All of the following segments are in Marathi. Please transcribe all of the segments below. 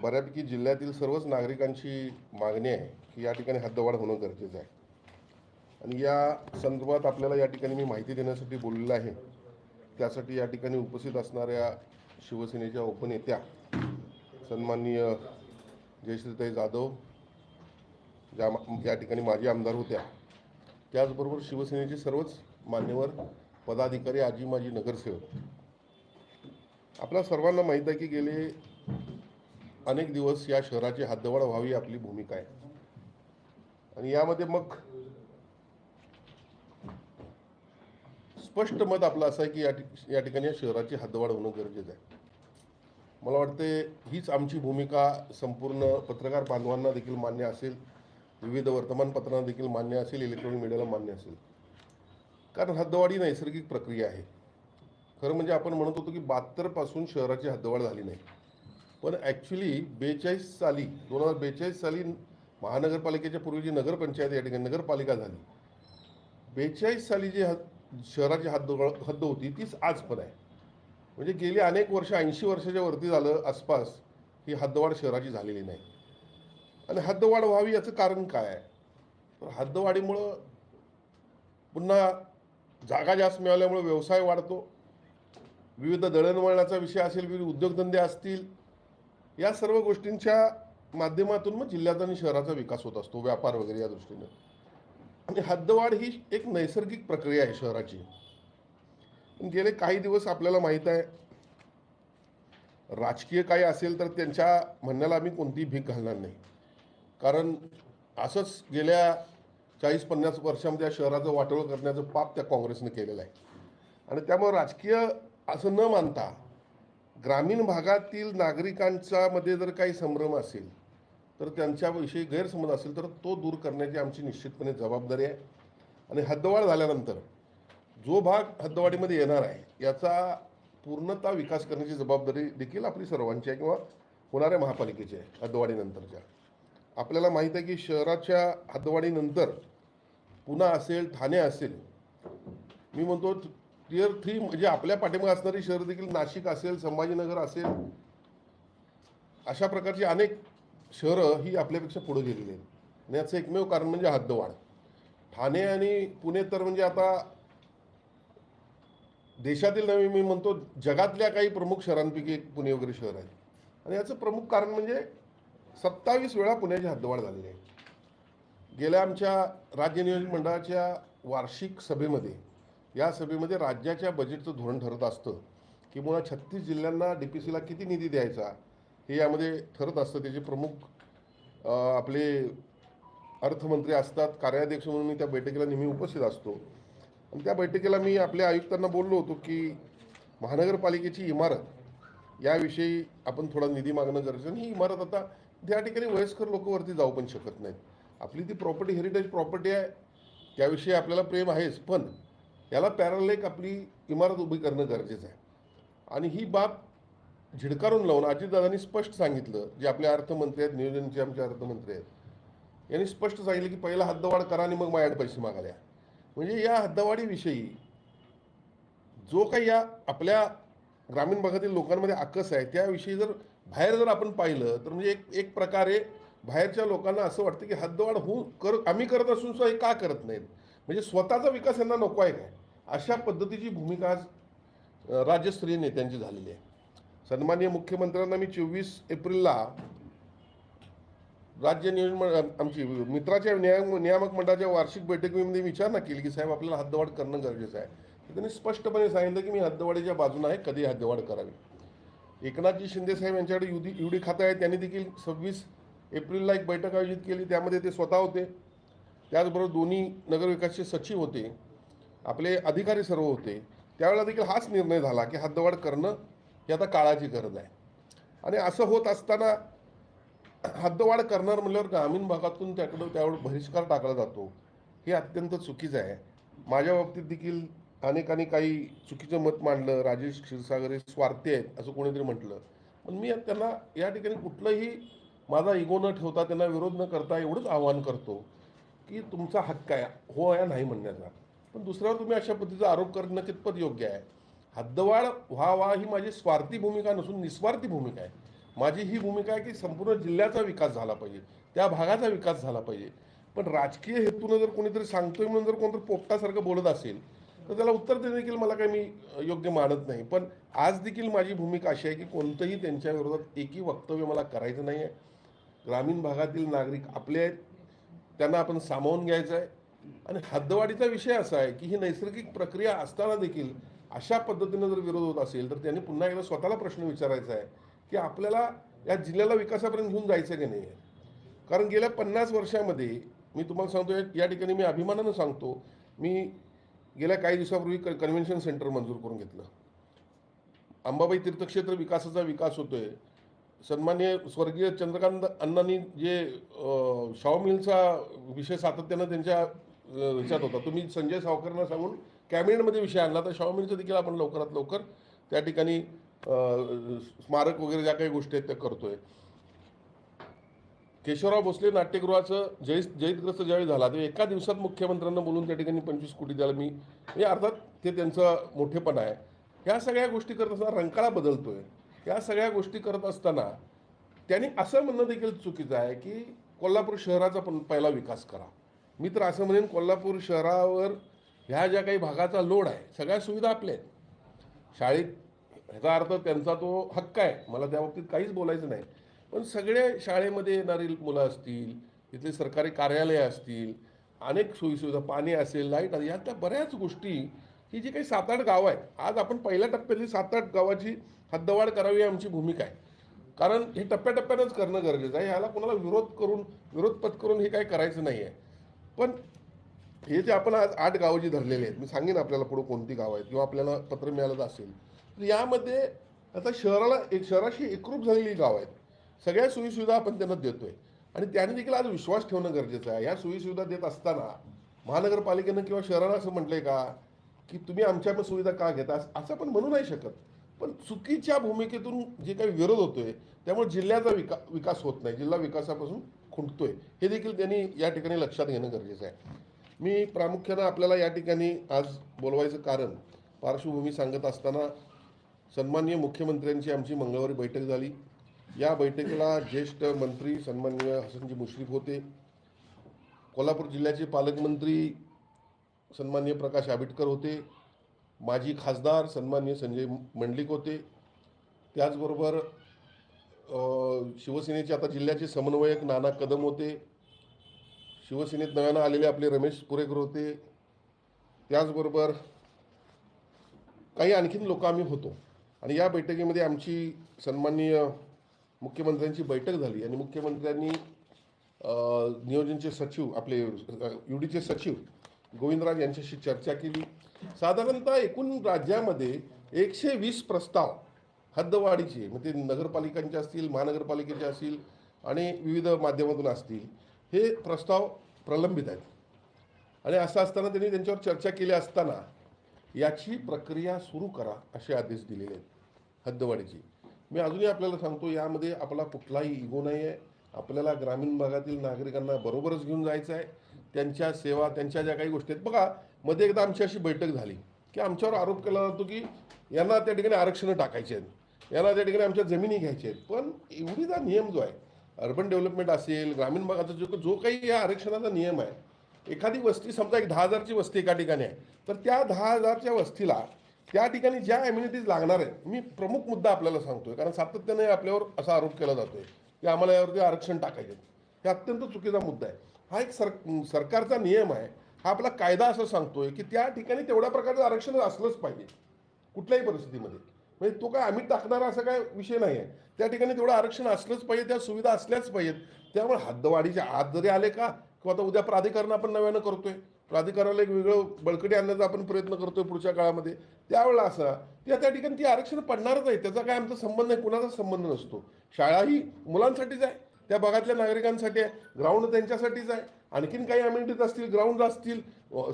बऱ्यापैकी जिल्ह्यातील सर्वच नागरिकांची मागणी आहे की या ठिकाणी हद्दवाढ होणं गरजेचं आहे. आणि या संदर्भात आपल्याला या ठिकाणी मी माहिती देण्यासाठी बोललेलं आहे. त्यासाठी या ठिकाणी उपस्थित असणाऱ्या शिवसेनेच्या उपनेत्या सन्माननीय जयश्रीताई जाधव ज्या या ठिकाणी माजी आमदार होत्या. त्याचबरोबर शिवसेनेचे सर्वच मान्यवर पदाधिकारी आजी माजी नगरसेवक. आपल्या सर्वांना माहीत आहे की गेले अनेक दिवस या शहराची हद्दवाढ व्हावी आपली भूमिका आहे. आणि यामध्ये मग स्पष्ट मत आपलं असं आहे की या ठिकाणी या शहराची हद्दवाढ होणं गरजेचं आहे. मला वाटते हीच आमची भूमिका संपूर्ण पत्रकार बांधवांना देखील मान्य असेल विविध वर्तमानपत्रांना देखील मान्य असेल इलेक्ट्रॉनिक मीडियाला मान्य असेल. कारण हद्दवाढ ही नैसर्गिक प्रक्रिया आहे. खरं म्हणजे आपण म्हणत होतो की बहात्तरपासून शहराची हद्दवाढ झाली नाही. पण ॲक्च्युली बेचाळीस साली दोन हजार बेचाळीस साली महानगरपालिकेच्या पूर्वी जी नगरपंचायत या ठिकाणी नगरपालिका झाली. बेचाळीस साली जी हद शहराची हद्द हद्द होती तीच आज पण आहे. म्हणजे गेली अनेक वर्ष ऐंशी वर्षाच्या वरती झालं आसपास ही हद्दवाढ शहराची झालेली नाही. आणि हद्दवाढ व्हावी याचं कारण काय आहे? तर हद्दवाढीमुळं पुन्हा जागा जास्त मिळाल्यामुळे व्यवसाय वाढतो. विविध दळणवळणाचा विषय असेल विविध उद्योगधंदे असतील या सर्व गोष्टींच्या माध्यमातून मग जिल्ह्याचा आणि शहराचा विकास होत असतो व्यापार वगैरे या दृष्टीने. आणि हद्दवाढ ही एक नैसर्गिक प्रक्रिया आहे शहराची. गेले काही दिवस आपल्याला माहीत आहे राजकीय काही असेल तर त्यांच्या म्हणण्याला आम्ही कोणतीही भीक घालणार नाही. कारण असंच गेल्या चाळीस पन्नास वर्षामध्ये या शहराचं वाटोळं करण्याचं पाप त्या काँग्रेसनं केलेलं आहे. आणि त्यामुळे राजकीय असं न मानता ग्रामीण भागातील नागरिकांच्या मध्ये जर काही संभ्रम असेल तर त्यांच्याविषयी गैरसमज असेल तर तो दूर करण्याची आमची निश्चितपणे जबाबदारी आहे. आणि हद्दवाढ झाल्यानंतर जो भाग हद्दवाढीमध्ये येणार आहे याचा पूर्णतः विकास करण्याची जबाबदारी देखील आपली सर्वांची आहे किंवा होणाऱ्या महापालिकेची आहे हद्दवाढीनंतरच्या. आपल्याला माहीत आहे की शहराच्या हद्दवाढीनंतर पुणा असेल ठाणे असेल मी म्हणतो टिअर थ्री म्हणजे आपल्या पाठीमागे असणारी शहर देखील नाशिक असेल संभाजीनगर असेल अशा प्रकारची अनेक शहरं ही आपल्यापेक्षा पुढे गेलेली आहेत. आणि याचं एकमेव कारण म्हणजे हद्दवाढ. ठाणे आणि पुणे तर म्हणजे आता देशातील नव्हे मी म्हणतो जगातल्या काही प्रमुख शहरांपैकी एक पुणे वगैरे शहर आहे. आणि याचं प्रमुख कारण म्हणजे सत्तावीस वेळा पुण्याची हद्दवाढ झालेली आहे. गेल्या आमच्या राज्य नियोजन मंडळाच्या वार्षिक सभेमध्ये या सभेमध्ये राज्याच्या बजेटचं धोरण ठरत असतं. किंवा छत्तीस जिल्ह्यांना डी पी सीला किती निधी द्यायचा? हे यामध्ये ठरत असतं. त्याचे प्रमुख आपले अर्थमंत्री असतात. कार्याध्यक्ष म्हणून मी त्या बैठकीला नेहमी उपस्थित असतो. आणि त्या बैठकीला मी आपल्या आयुक्तांना बोललो होतो की महानगरपालिकेची इमारत याविषयी आपण थोडा निधी मागणं गरजेचं आणि ही इमारत आता त्या ठिकाणी वयस्कर लोकवरती जाऊ पण शकत नाहीत. आपली ती प्रॉपर्टी हेरिटेज प्रॉपर्टी आहे. त्याविषयी आपल्याला प्रेम आहेच. पण याला पॅरल एक आपली इमारत उभी करणं गरजेचं आहे. आणि ही बाब झिडकारून लावून अजितदादांनी स्पष्ट सांगितलं जे आपले अर्थमंत्री आहेत नियोजनचे आमचे अर्थमंत्री आहेत. यांनी स्पष्ट सांगितलं की पहिला हद्दवाढ करा आणि मग माझ्याकडे पैसे मागाल्या म्हणजे या हद्दवाढीविषयी जो काही या आपल्या ग्रामीण भागातील लोकांमध्ये आकस आहे त्याविषयी जर बाहेर जर आपण पाहिलं तर म्हणजे एक एक प्रकारे बाहेरच्या लोकांना असं वाटतं की हद्दवाढ होऊ कर आम्ही करत असून सुद्धा हे का करत नाहीत? म्हणजे स्वतःचा विकास यांना नको आहे काय? अशा पद्धतीची भूमिका आज राज्यस्तरीय नेत्यांची झालेली आहे. सन्माननीय मुख्यमंत्र्यांना मी चोवीस एप्रिलला राज्य नियोजन आमची मित्राच्या नियाम नियामक मंडळाच्या वार्षिक बैठकीमध्ये विचारणा केली की साहेब आपल्याला हद्दवाढ करणं गरजेचं आहे. तर त्यांनी स्पष्टपणे सांगितलं की मी हद्दवाढीच्या बाजूने आहे कधी हद्दवाढ करावी. एकनाथजी शिंदे साहेब यांच्याकडे युदी युडी खातं आहे त्यांनी देखील सव्वीस एप्रिलला एक बैठक आयोजित केली त्यामध्ये ते स्वतः होते. त्याचबरोबर दोन्ही नगरविकासचे सचिव होते. आपले अधिकारी सर्व होते. त्यावेळेला देखील हाच निर्णय झाला की हद्दवाढ करणं ही आता काळाची गरज आहे. आणि असं होत असताना हद्दवाढ करणार म्हणल्यावर ग्रामीण भागातून त्याकडं त्यावर बहिष्कार टाकला जातो हे अत्यंत चुकीचं आहे. माझ्या बाबतीत देखील अनेकांनी काही चुकीचं मत मांडलं राजेश क्षीरसागर हे स्वार्थी आहेत असं कोणीतरी म्हटलं. पण मी त्यांना या ठिकाणी कुठलंही माझा इगो न ठेवता त्यांना विरोध न करता एवढंच आवाहन करतो की तुमचा हक्क आहे हो या नाही म्हणण्याचा. पण दुसऱ्यावर तुम्ही अशा पद्धतीचा आरोप करणं कितपत योग्य आहे? हद्दवाढ व्हावा ही माझी स्वार्थी भूमिका नसून निस्वार्थी भूमिका आहे. माझी ही भूमिका आहे की संपूर्ण जिल्ह्याचा विकास झाला पाहिजे त्या भागाचा विकास झाला पाहिजे. पण राजकीय हेतूनं जर कोणीतरी सांगतोय म्हणून जर कोणतरी पोपटासारखं बोलत असेल तर त्याला उत्तर देणे देखील मला काही मी योग्य मानत नाही. पण आज देखील माझी भूमिका अशी आहे की कोणतंही त्यांच्या विरोधात एकही वक्तव्य मला करायचं नाही आहे ग्रामीण भागातील नागरिक आपले आहेत. त्यांना आपण सामावून घ्यायचं आहे आणि हद्दवाढीचा विषय असा आहे की ही नैसर्गिक प्रक्रिया असताना देखील अशा पद्धतीनं जर विरोध होत असेल तर त्यांनी पुन्हा एकदा स्वतःला प्रश्न विचारायचा आहे की आपल्याला या जिल्ह्याला विकासापर्यंत घेऊन जायचं की नाही? कारण गेल्या पन्नास वर्षामध्ये मी तुम्हाला सांगतो या- ठिकाणी मी अभिमानानं सांगतो मी गेल्या काही दिवसापूर्वी क कन्व्हेन्शन सेंटर मंजूर करून घेतलं. अंबाबाई तीर्थक्षेत्र विकासाचा विकास होतोय. सन्मान्य स्वर्गीय चंद्रकांत अण्णांनी जे अ, शाहू मिलचा विषय सातत्यानं त्यांच्या ह्याच्यात होता. तुम्ही संजय सावकरांना सांगून कॅबिनेटमध्ये विषय आणला तर शाहू देखील आपण लवकरात लवकर त्या ठिकाणी स्मारक वगैरे ज्या काही गोष्टी आहेत त्या करतोय. केशवराव भोसले नाट्यगृहाचं जय जयदग्रस्त ज्यावेळी झाला तेव्हा एका दिवसात मुख्यमंत्र्यांना बोलून त्या ठिकाणी पंचवीस कोटी द्यायला मी म्हणजे अर्थात ते त्यांचं मोठेपण आहे. ह्या सगळ्या गोष्टी करत असताना रंकाळा बदलतोय. या सगळ्या गोष्टी करत असताना त्यांनी असं म्हणणं देखील चुकीचं आहे की कोल्हापूर शहराचा पण पहिला विकास करा. मी तर असं म्हणेन कोल्हापूर शहरावर ह्या ज्या काही भागाचा लोड आहे सगळ्या सुविधा आपल्या आहेत. शाळेत ह्याचा अर्थ त्यांचा तो हक्क आहे. मला त्या बाबतीत काहीच बोलायचं नाही. पण सगळे शाळेमध्ये येणारी मुलं असतील तिथले सरकारी कार्यालय असतील अनेक सोयीसुविधा पाणी असेल लाइट असेल यातल्या बऱ्याच गोष्टी ही जी काही सात आठ गावं आहेत आज आपण पहिल्या टप्प्यातली सात आठ गावाची हद्दवाढ करावी आमची भूमिका आहे. कारण हे टप्प्याटप्प्यानंच करणं गरजेचं आहे. ह्याला कोणाला विरोध करून विरोध पत्करून हे काही करायचं नाही आहे पण हे जे आपण आज आठ गावं जी धरलेली आहेत मी सांगेन आपल्याला पुढे कोणती गावं आहेत किंवा आपल्याला पत्र मिळालं असेल तर यामध्ये आता शहराला एक शहराशी एकरूप झालेली गावं आहेत. सगळ्या सोयीसुविधा आपण त्यांना देतो आहे आणि त्याने देखील आज विश्वास ठेवणं गरजेचं आहे. ह्या सोयीसुविधा देत असताना महानगरपालिकेनं किंवा शहरानं असं म्हटलं आहे का की तुम्ही आमच्या सुविधा का घेता असं आपण म्हणू नाही शकत. पण चुकीच्या भूमिकेतून जे काही विरोध होतोय त्यामुळे जिल्ह्याचा विका विकास होत नाही. जिल्हा विकासापासून खुंटतोय. हे देखील त्यांनी या ठिकाणी लक्षात घेणं गरजेचं आहे. मी प्रामुख्यानं आपल्याला या ठिकाणी आज बोलवायचं कारण पार्श्वभूमी सांगत असताना सन्माननीय मुख्यमंत्र्यांची आमची मंगळवारी बैठक झाली. या बैठकीला ज्येष्ठ मंत्री सन्माननीय हसनजी मुश्रीफ होते. कोल्हापूर जिल्ह्याचे पालकमंत्री सन्माननीय प्रकाश आबिटकर होते. माजी खासदार सन्मान्य संजय मंडलिक होते. त्याचबरोबर शिवसेनेचे आता जिल्ह्याचे समन्वयक नाना कदम होते. शिवसेनेत नव्यानं आलेले आपले रमेश पुरेकर होते. त्याचबरोबर काही आणखीन लोक आम्ही होतो. आणि या बैठकीमध्ये आमची सन्माननीय मुख्यमंत्र्यांची बैठक झाली आणि मुख्यमंत्र्यांनी नियोजनचे सचिव आपले यू डीचे सचिव गोविंदराज यांच्याशी चर्चा केली. साधारणतः एकूण राज्यामध्ये एकशे वीस प्रस्ताव हद्दवाढीचे मग ते नगरपालिकांचे असतील महानगरपालिकेचे असतील आणि विविध माध्यमातून असतील हे प्रस्ताव प्रलंबित आहेत. आणि असं असताना त्यांनी त्यांच्यावर चर्चा केली असताना याची प्रक्रिया सुरू करा असे आदेश दिलेले आहेत हद्दवाढीची. मी अजूनही आपल्याला सांगतो यामध्ये आपला कुठलाही इगो नाही आहे. आपल्याला ग्रामीण भागातील नागरिकांना बरोबरच घेऊन जायचं आहे. त्यांच्या सेवा त्यांच्या ज्या काही गोष्टी आहेत बघा मध्ये एकदा आमची अशी बैठक झाली की आमच्यावर आरोप केला जातो की यांना त्या ठिकाणी आरक्षणं टाकायची आहेत. याला त्या ठिकाणी आमच्या जमिनी घ्यायच्या आहेत. पण एवढीचा नियम जो आहे अर्बन डेव्हलपमेंट असेल ग्रामीण भागाचा जो जो काही या आरक्षणाचा नियम आहे एखादी वस्ती समजा एक दहा हजारची वस्ती एका ठिकाणी आहे तर त्या दहा हजारच्या वस्तीला त्या ठिकाणी ज्या एम्युनिटीज लागणार आहेत मी प्रमुख मुद्दा आपल्याला सांगतोय. कारण सातत्याने आपल्यावर असा आरोप केला जातोय की आम्हाला यावरती आरक्षण टाकायचे हे अत्यंत चुकीचा मुद्दा आहे. हा एक सर सरकारचा नियम आहे. हा आपला कायदा असं सांगतोय की त्या ठिकाणी तेवढ्या प्रकारचं आरक्षण असलंच पाहिजे कुठल्याही परिस्थितीमध्ये. म्हणजे तो काय आम्ही टाकणारा असा काय विषय नाही आहे. त्या ठिकाणी तेवढं आरक्षण असलंच पाहिजे त्या सुविधा असल्याच पाहिजेत. त्यामुळे हद्दवाढीच्या आत जरी आले का किंवा आता उद्या प्राधिकरण आपण नव्यानं करतोय. प्राधिकरणाला एक वेगळं बळकटी आणण्याचा आपण प्रयत्न करतोय पुढच्या काळामध्ये. त्यावेळेला असा त्या त्या ठिकाणी ती आरक्षण पडणारच आहे. त्याचा काय आमचा संबंध नाही कुणाचा संबंध नसतो. शाळा ही मुलांसाठीच आहे. त्या भागातल्या नागरिकांसाठी आहे. ग्राउंड त्यांच्यासाठीच आहे. आणखीन काही अमेनिटीज असतील ग्राउंड असतील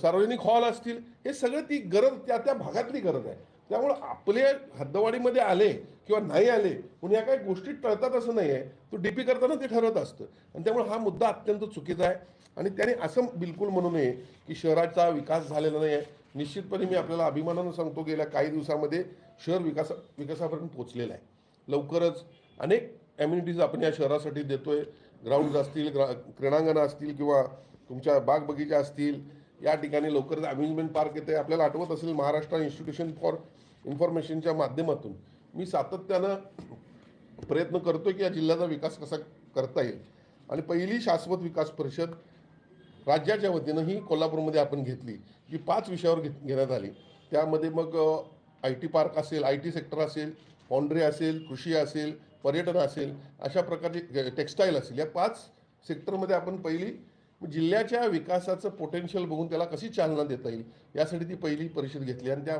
सार्वजनिक हॉल असतील हे सगळं ती गरज त्या त्या भागातली गरज आहे. त्यामुळं आपले हद्दवाडीमध्ये आले किंवा नाही आले पण या काही गोष्टी टळतात असं नाही आहे तो डीपी करताना ते ठरत असतं. आणि त्यामुळे हा मुद्दा अत्यंत चुकीचा आहे. आणि त्याने असं बिलकुल म्हणू नये की शहराचा विकास झालेला नाही आहे निश्चितपणे मी आपल्याला अभिमानानं सांगतो गेल्या काही दिवसामध्ये शहर विकास विकासापर्यंत पोचलेलं आहे. लवकरच अनेक ॲम्युनिटीज आपण या शहरासाठी देतो आहे ग्राउंड असतील ग्रा क्रीडांगणं असतील किंवा तुमच्या बाग बगीचा असतील. या ठिकाणी लवकरच अम्युजमेंट पार्क येते. आपल्याला आठवत असेल महाराष्ट्र इन्स्टिट्यूशन फॉर इन्फॉर्मेशनच्या माध्यमातून मी सातत्यानं प्रयत्न करतो की या जिल्ह्याचा विकास कसा करता येईल. आणि पहिली शाश्वत विकास परिषद राज्याच्या वतीनं ही कोल्हापूरमध्ये आपण घेतली जी पाच विषयावर घेत घेण्यात आली. त्यामध्ये मग आय टी पार्क असेल आय टी सेक्टर असेल पॉन्ड्री असेल कृषी असेल पर्यटन असेल अशा प्रकारचे टेक्स्टाईल असेल या पाच सेक्टरमध्ये आपण पहिली जिल्ह्याच्या विकासाचं पोटेन्शियल बघून त्याला कशी चालना देता येईल यासाठी ती पहिली परिषद घेतली. आणि त्या